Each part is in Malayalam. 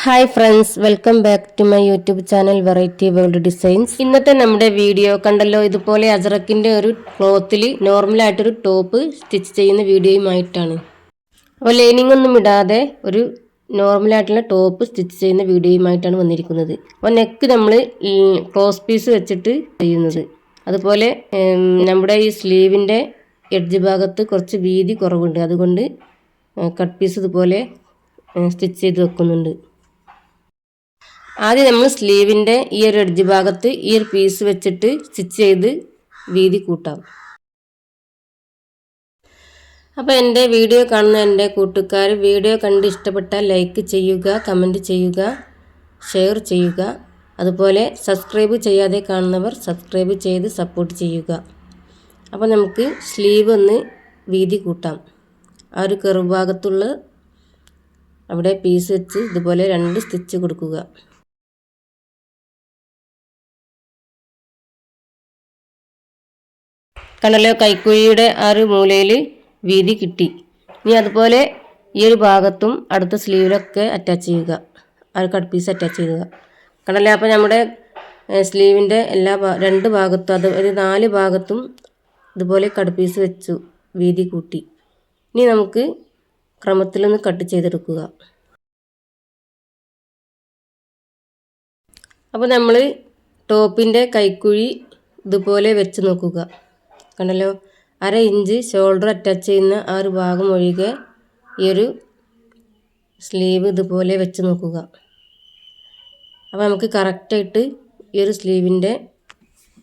Hi friends welcome back to my YouTube channel variety world designs. ഇന്നത്തെ നമ്മുടെ വീഡിയോ കണ്ടല്ലോ ഇതുപോലെ അജറക്കിന്റെ ഒരു ക്ലോത്തിൽ നോർമലായിട്ടൊരു ടോപ്പ് സ്റ്റിച്ച് ചെയ്യുന്ന വീഡിയോയുമായിട്ടാണ്. അപ്പോൾ ലൈനിങ് ഒന്നും ഇടാതെ ഒരു നോർമലായിട്ടുള്ള ടോപ്പ് സ്റ്റിച്ച് ചെയ്യുന്ന വീഡിയോയുമായിട്ടാണ് വന്നിരിക്കുന്നത്. അപ്പോൾ നെക്ക് നമ്മൾ ക്ലോസ് പീസ് വെച്ചിട്ട് ചെയ്യുന്നത്. അതുപോലെ നമ്മുടെ ഈ സ്ലീവിന്റെ എഡ്ജ് ഭാഗത്ത് കുറച്ച് വീതി കുറവുണ്ട്. അതുകൊണ്ട് കട്ട് പീസ് ഇതുപോലെ സ്റ്റിച്ച് ചെയ്ത് വെക്കുന്നുണ്ട്. ആദ്യം നമ്മൾ സ്ലീവിന്റെ ഈ ഒരു എഡ്ജ് ഭാഗത്ത് ഈ ഒരു പീസ് വെച്ചിട്ട് സ്റ്റിച്ച് ചെയ്ത് വീതി കൂട്ടാം. അപ്പോൾ എന്റെ വീഡിയോ കാണുന്ന എന്റെ കൂട്ടുകാർ വീഡിയോ കണ്ട് ഇഷ്ടപ്പെട്ടാൽ ലൈക്ക് ചെയ്യുക കമന്റ് ചെയ്യുക ഷെയർ ചെയ്യുക. അതുപോലെ സബ്സ്ക്രൈബ് ചെയ്യാതെ കാണുന്നവർ സബ്സ്ക്രൈബ് ചെയ്ത് സപ്പോർട്ട് ചെയ്യുക. അപ്പോൾ നമുക്ക് സ്ലീവ് ഒന്ന് വീതി കൂട്ടാം. ആ ഒരു കെറുഭാഗത്തുള്ള അവിടെ പീസ് വെച്ച് ഇതുപോലെ രണ്ട് സ്റ്റിച്ച് കൊടുക്കുക. കണ്ടല്ലോ കൈക്കുഴിയുടെ ആ ഒരു മൂലയിൽ വീതി കിട്ടി. ഇനി അതുപോലെ ഈ ഒരു ഭാഗത്തും അടുത്ത സ്ലീവിലൊക്കെ അറ്റാച്ച് ചെയ്യുക. ആ ഒരു കട്ട് പീസ് അറ്റാച്ച് ചെയ്യുക. കണ്ടല്ലോ? അപ്പോൾ നമ്മുടെ സ്ലീവിന്റെ എല്ലാ രണ്ട് ഭാഗത്തും അത് ഒരു നാല് ഭാഗത്തും ഇതുപോലെ കട്ട് പീസ് വെച്ചു വീതി കൂട്ടി. ഇനി നമുക്ക് ക്രമത്തിലൊന്ന് കട്ട് ചെയ്തെടുക്കുക. അപ്പോൾ നമ്മൾ ടോപ്പിന്റെ കൈക്കുഴി ഇതുപോലെ വെച്ച് നോക്കുക. കണ്ടല്ലോ? അര ഇഞ്ച് ഷോൾഡർ അറ്റാച്ച് ചെയ്യുന്ന ആ ഒരു ഭാഗം ഒഴികെ ഈ ഒരു സ്ലീവ് ഇതുപോലെ വെച്ച് നോക്കുക. അപ്പോൾ നമുക്ക് കറക്റ്റായിട്ട് ഈ ഒരു സ്ലീവിന്റെ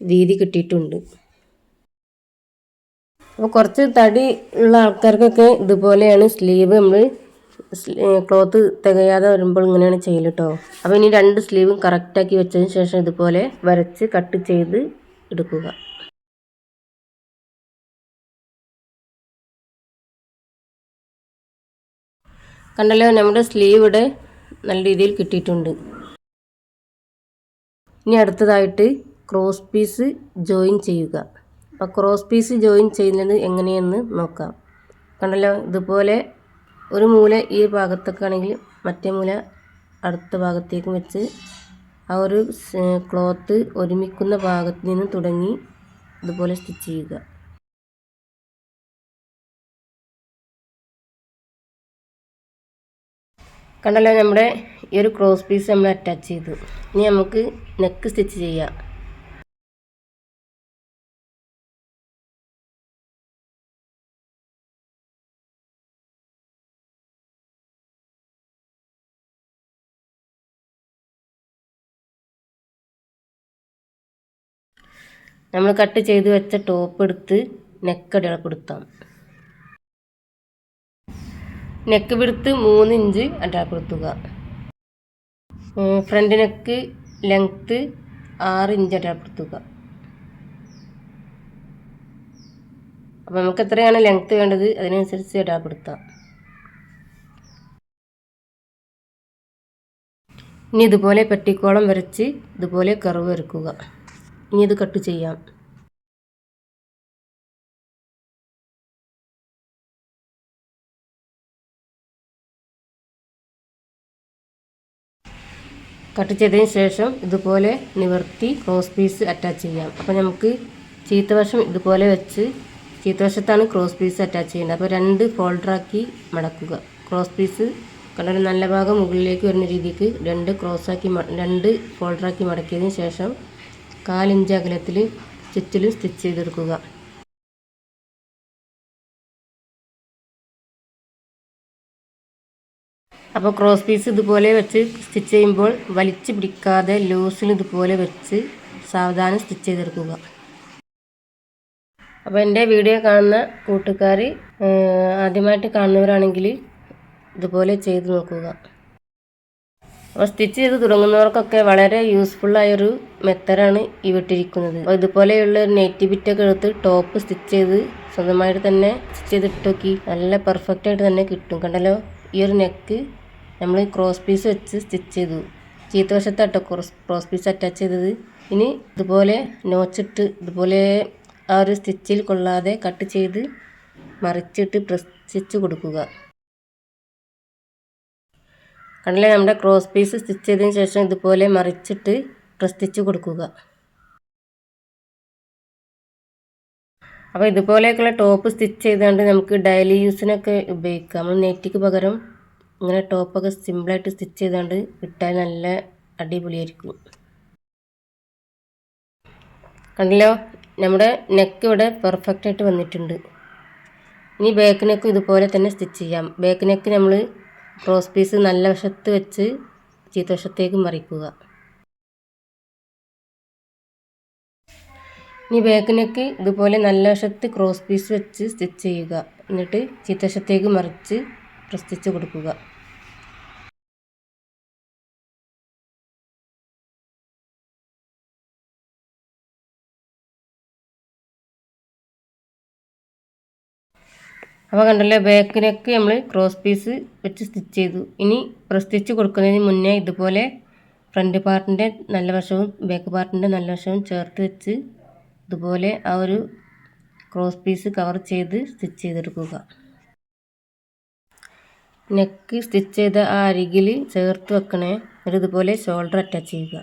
വീതി കിട്ടിയിട്ടുണ്ട്. അപ്പോൾ കുറച്ച് തടി ഉള്ള ആൾക്കാർക്കൊക്കെ ഇതുപോലെയാണ് സ്ലീവ് നമ്മൾ ക്ലോത്ത് തികയാതെ വരുമ്പോൾ ഇങ്ങനെയാണ് ചെയ്യൽ കേട്ടോ അപ്പോൾ ഇനി രണ്ട് സ്ലീവും കറക്റ്റാക്കി വെച്ചതിന് ശേഷം ഇതുപോലെ വരച്ച് കട്ട് ചെയ്ത് എടുക്കുക. കണ്ടല്ലോ നമ്മുടെ സ്ലീവ് ഇവിടെ നല്ല രീതിയിൽ കിട്ടിയിട്ടുണ്ട്. ഇനി അടുത്തതായിട്ട് ക്രോസ് പീസ് ജോയിൻ ചെയ്യുക. അപ്പോൾ ക്രോസ് പീസ് ജോയിൻ ചെയ്യുന്നത് എങ്ങനെയെന്ന് നോക്കാം. കണ്ടല്ലോ ഇതുപോലെ ഒരു മൂല ഈ ഭാഗത്തൊക്കെ ആണെങ്കിൽ മറ്റേ മൂല അടുത്ത ഭാഗത്തേക്കും വെച്ച് ആ ഒരു ക്ലോത്ത് ഒരുമിക്കുന്ന ഭാഗത്ത് നിന്ന് തുടങ്ങി ഇതുപോലെ സ്റ്റിച്ച് ചെയ്യുക. കണ്ടല്ലോ നമ്മുടെ ഈ ഒരു ക്രോസ് പീസ് നമ്മൾ അറ്റാച്ച് ചെയ്തു. ഇനി നമുക്ക് നെക്ക് സ്റ്റിച്ച് ചെയ്യാം. നമ്മൾ കട്ട് ചെയ്ത് വെച്ച ടോപ്പ് എടുത്ത് നെക്ക് അടയാളപ്പെടുത്താം. നെക്ക് വിടുത്ത് മൂന്ന് ഇഞ്ച് അടയാളപ്പെടുത്തുക ഫ്രണ്ട് നെക്ക് ലെങ്ത്ത് ആറ് ഇഞ്ച് അടയാളപ്പെടുത്തുക അപ്പോൾ നമുക്ക് എത്രയാണ് ലെങ്ത്ത് വേണ്ടത്? അതിനനുസരിച്ച് അടയാളപ്പെടുത്താം ഇനി ഇതുപോലെ പെട്ടിക്കോളം വരച്ച് ഇതുപോലെ കർവ് വരക്കുക. ഇനി ഇത് കട്ട് ചെയ്യാം. കട്ട് ചെയ്തതിന് ശേഷം ഇതുപോലെ നിവർത്തി ക്രോസ് പീസ് അറ്റാച്ച് ചെയ്യാം. അപ്പോൾ നമുക്ക് ചീത്തവശം ഇതുപോലെ വെച്ച് ചീത്തവശത്താണ് ക്രോസ് പീസ് അറ്റാച്ച് ചെയ്യേണ്ടത്. അപ്പോൾ രണ്ട് ഫോൾഡറാക്കി മടക്കുക. ക്രോസ് പീസ് കണ്ടൊരു നല്ല ഭാഗം മുകളിലേക്ക് വരുന്ന രീതിക്ക് രണ്ട് ക്രോസാക്കി രണ്ട് ഫോൾഡറാക്കി മടക്കിയതിന് ശേഷം കാലിഞ്ച് അകലത്തിൽ ചുറ്റിലും സ്റ്റിച്ച് ചെയ്തെടുക്കുക. അപ്പോൾ ക്രോസ് പീസ് ഇതുപോലെ വെച്ച് സ്റ്റിച്ച് ചെയ്യുമ്പോൾ വലിച്ചു പിടിക്കാതെ ലൂസിൽ ഇതുപോലെ വെച്ച് സാവധാനം സ്റ്റിച്ച് ചെയ്തെടുക്കുക. അപ്പോൾ എന്റെ വീഡിയോ കാണുന്ന കൂട്ടുകാർ ആദ്യമായിട്ട് കാണുന്നവരാണെങ്കിൽ ഇതുപോലെ ചെയ്ത് നോക്കുക. അപ്പോൾ സ്റ്റിച്ച് ചെയ്ത് തുടങ്ങുന്നവർക്കൊക്കെ വളരെ യൂസ്ഫുള്ളായൊരു മെത്തഡാണ് ഈ വിട്ടിരിക്കുന്നത്. അപ്പോൾ ഇതുപോലെയുള്ള ഒരു നെറ്റി ബിറ്റൊക്കെ എടുത്ത് ടോപ്പ് സ്റ്റിച്ച് ചെയ്ത് സ്വന്തമായിട്ട് തന്നെ സ്റ്റിച്ച് ചെയ്തിട്ട് നോക്കി നല്ല പെർഫെക്റ്റ് ആയിട്ട് തന്നെ കിട്ടും. കണ്ടല്ലോ? ഈ ഒരു നെക്ക് നമ്മൾ ക്രോസ് പീസ് വെച്ച് സ്റ്റിച്ച് ചെയ്തു. ചീത്ത ചീത്തവശത്താട്ടോ ക്രോസ് ക്രോസ് പീസ് അറ്റാച്ച് ചെയ്തത്. ഇനി ഇതുപോലെ നോച്ചിട്ട് ഇതുപോലെ ആ ഒരു സ്റ്റിച്ചിൽ കൊള്ളാതെ കട്ട് ചെയ്ത് മറിച്ചിട്ട് പ്രസ് സ്റ്റിച്ച് കൊടുക്കുക. കണ്ടില്ലേ? നമ്മുടെ ക്രോസ് പീസ് സ്റ്റിച്ച് ചെയ്തതിന് ശേഷം ഇതുപോലെ മറിച്ചിട്ട് പ്രസ് സ്റ്റിച്ച് കൊടുക്കുക. അപ്പോൾ ഇതുപോലെയൊക്കെയുള്ള ടോപ്പ് സ്റ്റിച്ച് ചെയ്തുകൊണ്ട് നമുക്ക് ഡെയിലി യൂസിനൊക്കെ ഉപയോഗിക്കാം. നമ്മൾ നെറ്റിക്ക് പകരം ഇങ്ങനെ ടോപ്പൊക്കെ സിമ്പിളായിട്ട് സ്റ്റിച്ച് ചെയ്തുകൊണ്ട് ഇട്ടാൽ നല്ല അടിപൊളിയായിരിക്കും. കണ്ടല്ലോ? നമ്മുടെ നെക്ക് ഇവിടെ പെർഫെക്റ്റ് ആയിട്ട് വന്നിട്ടുണ്ട്. ഇനി ബാക്ക് നെക്ക് ഇതുപോലെ തന്നെ സ്റ്റിച്ച് ചെയ്യാം. ബാക്ക് നെക്ക് നമ്മൾ ക്രോസ് പീസ് നല്ല വശത്ത് വെച്ച് ചീത്തവശത്തേക്ക് മറിക്കുക. ഇനി ബാക്ക് നെക്ക് ഇതുപോലെ നല്ല വശത്ത് ക്രോസ് പീസ് വെച്ച് സ്റ്റിച്ച് ചെയ്യുക. എന്നിട്ട് ചീത്തവശത്തേക്ക് മറിച്ച് പ്രസ്തിച്ച് കൊടുക്കുക. അപ്പോൾ കണ്ടല്ലേ ബാക്ക് നെക്ക് നമ്മൾ ക്രോസ് പീസ് വെച്ച് സ്റ്റിച്ച് ചെയ്തു. ഇനി പ്രസ്തിച്ച് കൊടുക്കുന്നതിന് മുന്നേ ഇതുപോലെ ഫ്രണ്ട് പാർട്ടിന്റെ നല്ല വശവും ബാക്ക് പാർട്ടിന്റെ നല്ല വശവും ചേർത്ത് വെച്ച് ഇതുപോലെ ആ ഒരു ക്രോസ് പീസ് കവർ ചെയ്ത് സ്റ്റിച്ച് ചെയ്തെടുക്കുക. നെക്ക് സ്റ്റിച്ച് ചെയ്ത ആ അരികിൽ ചേർത്ത് വെക്കണേ. എന്നിട്ട് ഇതുപോലെ ഷോൾഡർ അറ്റാച്ച് ചെയ്യുക.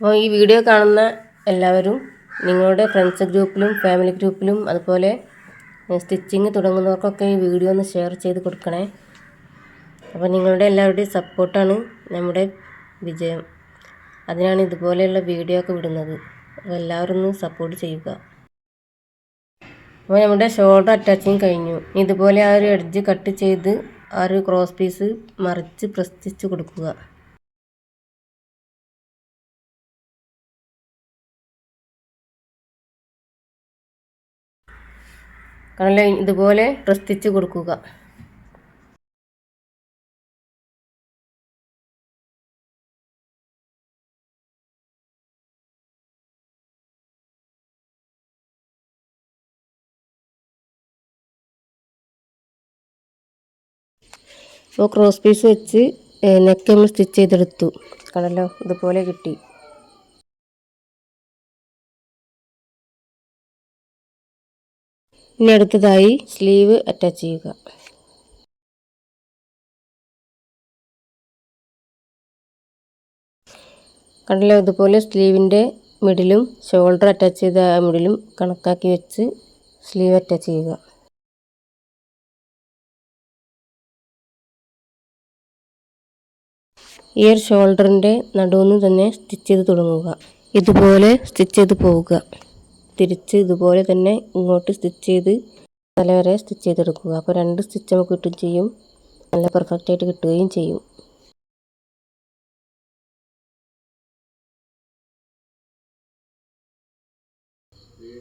അപ്പോൾ ഈ വീഡിയോ കാണുന്ന എല്ലാവരും നിങ്ങളുടെ ഫ്രണ്ട്സ് ഗ്രൂപ്പിലും ഫാമിലി ഗ്രൂപ്പിലും അതുപോലെ സ്റ്റിച്ചിങ് തുടങ്ങുന്നവർക്കൊക്കെ ഈ വീഡിയോ ഒന്ന് ഷെയർ ചെയ്ത് കൊടുക്കണേ. അപ്പോൾ നിങ്ങളുടെ എല്ലാവരുടെയും സപ്പോർട്ടാണ് നമ്മുടെ വിജയം. അതിനാണ് ഇതുപോലെയുള്ള വീഡിയോ ഒക്കെ വിടുന്നത്. അപ്പോൾ എല്ലാവരും ഒന്ന് സപ്പോർട്ട് ചെയ്യുക. അപ്പോൾ നമ്മുടെ ഷോൾഡർ അറ്റാച്ചിങ് കഴിഞ്ഞു. ഇതുപോലെ ആ ഒരു എഡ്ജ് കട്ട് ചെയ്ത് ആ ഒരു ക്രോസ് പീസ് മറിച്ച് പ്രസ്തിച്ച് കൊടുക്കുക. കാരണം ഇതുപോലെ പ്രസ്തിച്ച് കൊടുക്കുക. അപ്പോൾ ക്രോസ് പീസ് വെച്ച് നെക്ക് നമ്മൾ സ്റ്റിച്ച് ചെയ്തെടുത്തു. കണ്ടല്ലോ ഇതുപോലെ കിട്ടി. ഇനി അടുത്തതായി സ്ലീവ് അറ്റാച്ച് ചെയ്യുക. കണ്ടല്ലോ ഇതുപോലെ സ്ലീവിന്റെ മിഡിലും ഷോൾഡർ അറ്റാച്ച് ചെയ്ത മിഡിലും കണക്കാക്കി വെച്ച് സ്ലീവ് അറ്റാച്ച് ചെയ്യുക. ഒരു ഷോൾഡറിന്റെ നടുവിൽ തന്നെ സ്റ്റിച്ച് ചെയ്ത് തുടങ്ങുക. ഇതുപോലെ സ്റ്റിച്ച് ചെയ്ത് പോവുക. തിരിച്ച് ഇതുപോലെ തന്നെ ഇങ്ങോട്ട് സ്റ്റിച്ച് ചെയ്ത് തല വരെ സ്റ്റിച്ച് ചെയ്തെടുക്കുക. അപ്പോൾ രണ്ട് സ്റ്റിച്ച് നമുക്ക് കിട്ടുകയും ചെയ്യും. നല്ല പെർഫെക്റ്റ് ആയിട്ട് കിട്ടുകയും ചെയ്യും.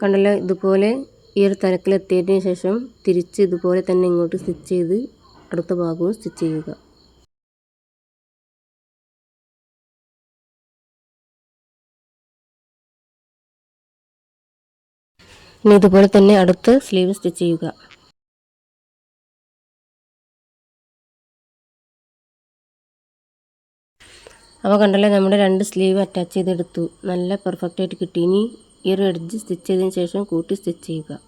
കണ്ടല്ലോ ഇതുപോലെ ഈ ഒരു തലക്കിലെത്തിയതിന് ശേഷം തിരിച്ച് ഇതുപോലെ തന്നെ ഇങ്ങോട്ട് സ്റ്റിച്ച് ചെയ്ത് അടുത്ത ഭാഗവും സ്റ്റിച്ച് ചെയ്യുക. ഇനി ഇതുപോലെ തന്നെ അടുത്ത് സ്ലീവ് സ്റ്റിച്ച് ചെയ്യുക. അപ്പോൾ കണ്ടല്ലേ നമ്മുടെ രണ്ട് സ്ലീവ് അറ്റാച്ച് ചെയ്തെടുത്തു. നല്ല പെർഫെക്റ്റ് ആയിട്ട് കിട്ടി. ഇനി ഈ ഒരു എഡ്ജ് സ്റ്റിച്ച് ചെയ്തതിന് ശേഷം കൂട്ടി സ്റ്റിച്ച് ചെയ്യുക.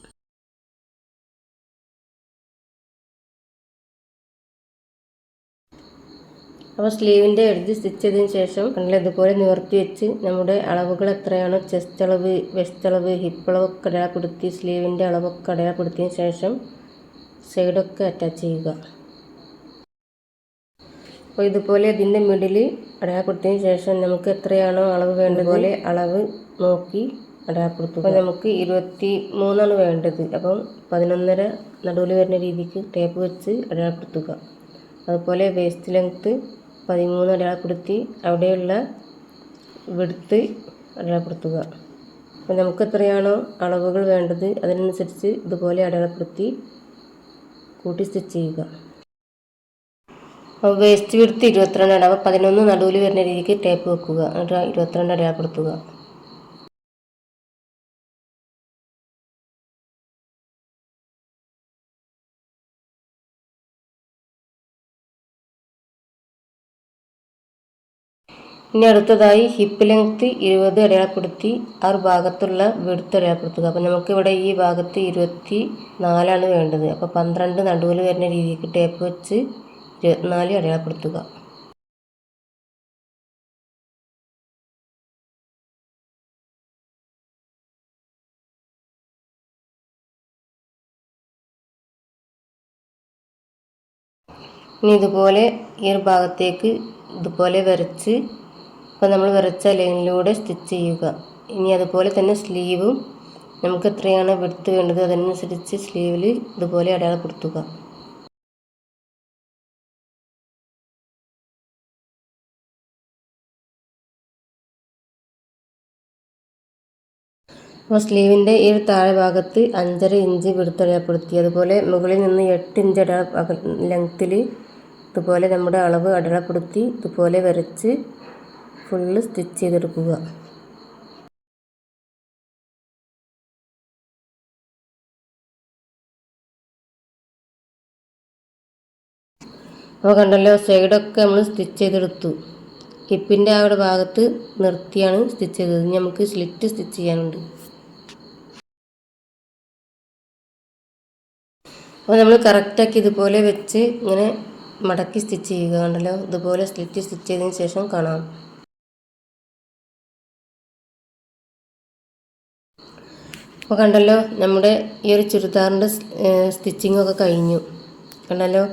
അപ്പോൾ സ്ലീവിന്റെ എഴുതി സ്റ്റിച്ച് ചെയ്തതിന് ശേഷം കണ്ടില്ല ഇതുപോലെ നിവർത്തി വെച്ച് നമ്മുടെ അളവുകൾ എത്രയാണോ ചെസ്റ്റ് അളവ് വെസ്റ്റ് അളവ് ഹിപ്പ് അളവൊക്കെ അടയാളപ്പെടുത്തി സ്ലീവിന്റെ അളവൊക്കെ അടയാളപ്പെടുത്തിയതിന് ശേഷം സൈഡൊക്കെ അറ്റാച്ച് ചെയ്യുക. അപ്പോൾ ഇതുപോലെ ഇതിന്റെ മിഡിൽ അടയാളപ്പെടുത്തിയതിന് ശേഷം നമുക്ക് എത്രയാണോ അളവ് വേണ്ടതുപോലെ അളവ് നോക്കി അടയാളപ്പെടുത്തുക. അപ്പോൾ നമുക്ക് ഇരുപത്തി മൂന്നാണ് വേണ്ടത്. അപ്പം പതിനൊന്നര നടുവിൽ വരുന്ന രീതിക്ക് ടേപ്പ് വെച്ച് അടയാളപ്പെടുത്തുക. അതുപോലെ വേസ്റ്റ് ലെങ്ത്ത് പതിമൂന്ന് അടയാളപ്പെടുത്തി അവിടെയുള്ള വിടുത്ത് അടയാളപ്പെടുത്തുക. അപ്പോൾ നമുക്ക് എത്രയാണോ അളവുകൾ വേണ്ടത് അതിനനുസരിച്ച് ഇതുപോലെ അടയാളപ്പെടുത്തി കൂട്ടി സ്റ്റിച്ച് ചെയ്യുക. അപ്പോൾ വേസ്റ്റ് വിടുത്ത് ഇരുപത്തിരണ്ട് അടവ് പതിനൊന്ന് നടുവിൽ വരുന്ന രീതിക്ക് ടേപ്പ് വെക്കുക. എന്നിട്ട് ഇരുപത്തിരണ്ട് അടയാളപ്പെടുത്തുക. ഇനി അടുത്തതായി ഹിപ്പ് ലെങ്ത് ഇരുപത് അടയാളപ്പെടുത്തി ആ ഒരു ഭാഗത്തുള്ള വെടുത്ത് അടയാളപ്പെടുത്തുക. അപ്പം നമുക്കിവിടെ ഈ ഭാഗത്ത് ഇരുപത്തി നാലാണ് വേണ്ടത്. അപ്പോൾ പന്ത്രണ്ട് നടുവിൽ വരുന്ന രീതിക്ക് ടേപ്പ് വെച്ച് ഇരുപത്തിനാല് അടയാളപ്പെടുത്തുക. ഇനി ഇതുപോലെ ഈ ഒരു ഭാഗത്തേക്ക് ഇതുപോലെ വരച്ച് അപ്പോൾ നമ്മൾ വിറച്ച ലൈനിലൂടെ സ്റ്റിച്ച് ചെയ്യുക. ഇനി അതുപോലെ തന്നെ സ്ലീവും നമുക്ക് എത്രയാണ് വെടുത്ത് വേണ്ടത് അതനുസരിച്ച് സ്ലീവിൽ ഇതുപോലെ അടയാളപ്പെടുത്തുക അപ്പോൾ സ്ലീവിന്റെ ഈ താഴെ ഭാഗത്ത് അഞ്ചര ഇഞ്ച് വിടുത്തടയാളപ്പെടുത്തി അതുപോലെ മുകളിൽ നിന്ന് എട്ട് ഇഞ്ച് അടയാള ലെങ്ത്തിൽ ഇതുപോലെ നമ്മുടെ അളവ് അടയാളപ്പെടുത്തി ഇതുപോലെ വരച്ച് ഫുള്ള് സ്റ്റിച്ച് ചെയ്തെടുക്കുക. അപ്പോൾ കണ്ടല്ലോ സൈഡൊക്കെ നമ്മൾ സ്റ്റിച്ച് ചെയ്തെടുത്തു. ഹിപ്പിന്റെ ആ ഒരു ഭാഗത്ത് നിർത്തിയാണ് സ്റ്റിച്ച് ചെയ്തത്. ഇനി നമുക്ക് സ്ലിറ്റ് സ്റ്റിച്ച് ചെയ്യാനുണ്ട്. അപ്പോൾ നമ്മൾ കറക്റ്റാക്കി ഇതുപോലെ വെച്ച് ഇങ്ങനെ മടക്കി സ്റ്റിച്ച് ചെയ്യുക. കണ്ടല്ലോ ഇതുപോലെ സ്ലിറ്റ് സ്റ്റിച്ച് ചെയ്തതിന് ശേഷം കാണാം. അപ്പോൾ കണ്ടല്ലോ നമ്മുടെ ഈ ഒരു ചുരിദാറിന്റെ സ്റ്റിച്ചിങ്ങൊക്കെ കഴിഞ്ഞു. കണ്ടല്ലോ?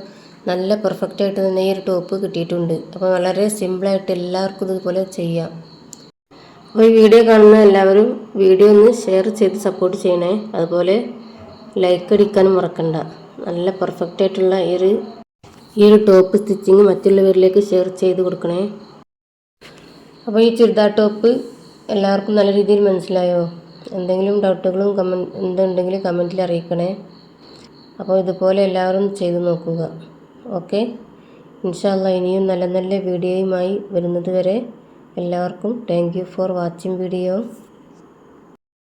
നല്ല പെർഫെക്റ്റ് ആയിട്ട് തന്നെ ഈ ഒരു ടോപ്പ് കിട്ടിയിട്ടുണ്ട്. അപ്പോൾ വളരെ സിമ്പിളായിട്ട് എല്ലാവർക്കും ഇതുപോലെ ചെയ്യാം. അപ്പോൾ ഈ വീഡിയോ കാണുന്ന എല്ലാവരും വീഡിയോ ഒന്ന് ഷെയർ ചെയ്ത് സപ്പോർട്ട് ചെയ്യണേ. അതുപോലെ ലൈക്ക് അടിക്കാനും മറക്കണ്ട. നല്ല പെർഫെക്റ്റ് ആയിട്ടുള്ള ഈ ഒരു ഈ ഒരു ടോപ്പ് സ്റ്റിച്ചിങ് മറ്റുള്ളവരിലേക്ക് ഷെയർ ചെയ്ത് കൊടുക്കണേ. അപ്പോൾ ഈ ചുരിദാർ ടോപ്പ് എല്ലാവർക്കും നല്ല രീതിയിൽ മനസ്സിലായോ? എന്തെങ്കിലും ഡൗട്ടുകളും കമൻ എന്തുണ്ടെങ്കിൽ കമന്റിൽ അറിയിക്കണേ. അപ്പോൾ ഇതുപോലെ എല്ലാവരും ചെയ്തു നോക്കുക. ഓക്കെ? ഇൻഷാല്ല ഇനിയും നല്ല നല്ല വീഡിയോയുമായി വരുന്നത് വരെ എല്ലാവർക്കും thank you for watching video.